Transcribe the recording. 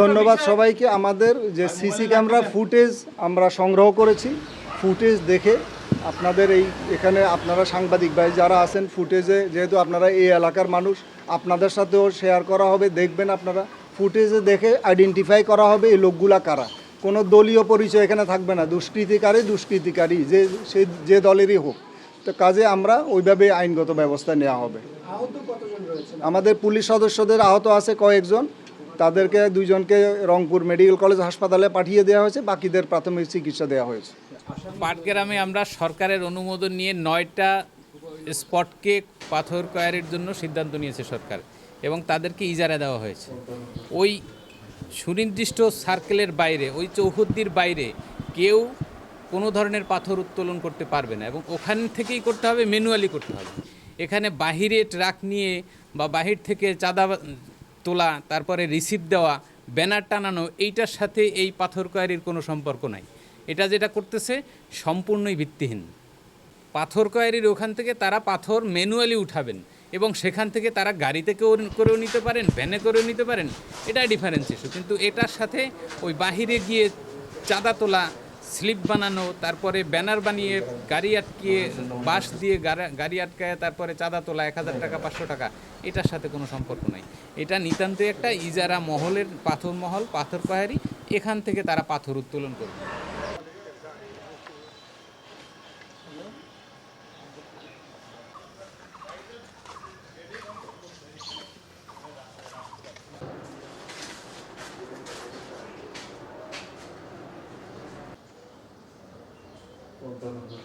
ধন্যবাদ সবাইকে। আমাদের যে সিসি ক্যামেরা ফুটেজ আমরা সংগ্রহ করেছি। ফুটেজ দেখে আপনাদের এই এখানে আপনারা সাংবাদিক ভাই যারা আছেন ফুটেজে যেহেতু আপনারা এই এলাকার মানুষ আপনাদের সাথেও শেয়ার করা হবে দেখবেন আপনারা। ফুটেজে দেখে আইডেন্টিফাই করা হবে এই লোকগুলা কারা। কোনো দলীয় পরিচয় এখানে থাকবে না। দুষ্কৃতিকারী দুষ্কৃতিকারী যে সে যে দলেরই হোক। তো কাজে আমরা ওইভাবে আইনগত ব্যবস্থা নেওয়া হবে। আমাদের পুলিশ সদস্যদের আহত আছে কয়েকজন। তাদেরকে দুইজনকে রংপুর মেডিকেল কলেজ হাসপাতালে পাঠিয়ে দেওয়া হয়েছে। বাকিদের প্রাথমিক চিকিৎসা দেওয়া হয়েছে। পাটগ্রামে আমরা সরকারের অনুমোদন নিয়ে নয়টা স্পটকে পাথর কয়ারির জন্য সিদ্ধান্ত নিয়েছে সরকার এবং তাদেরকে ইজারা দেওয়া হয়েছে। ওই সুনির্দিষ্ট সার্কেলের বাইরে ওই চৌহদ্দির বাইরে কেউ কোনো ধরনের পাথর উত্তোলন করতে পারবে না এবং ওখান থেকেই করতে হবে ম্যানুয়ালি করতে হবে। এখানে বাহিরে ট্রাক নিয়ে বা বাহির থেকে চাঁদা তোলা, তারপরে রিসিভ দেওয়া ব্যানার টানানো, এইটার সাথে এই পাথর কয়ারির কোনো সম্পর্ক নাই। এটা যেটা করতেছে, সম্পূর্ণই ভিত্তিহীন। পাথর কয়ারির ওখান থেকে তারা পাথর ম্যানুয়ালি উঠাবেন এবং সেখান থেকে তারা গাড়িতে করেও নিতে পারেন ভ্যানে করেও নিতে পারেন, এটা ডিফারেন্স ইস্যু কিন্তু এটার সাথে ওই বাহিরে গিয়ে চাঁদা তোলা স্লিপ বানানো, তারপরে ব্যানার বানিয়ে গাড়ি আটকিয়ে বাস দিয়ে গাড়া- আটকায় তারপরে চাঁদা তোলা এক হাজার টাকা, পাঁচশো টাকা, এটার সাথে কোনো সম্পর্ক নাই। এটা নিতান্তই একটা ইজারা মহলের পাথর মহল, পাথর পাহাড়ি, এখান থেকে তারা পাথর উত্তোলন করবে। 어떤 것을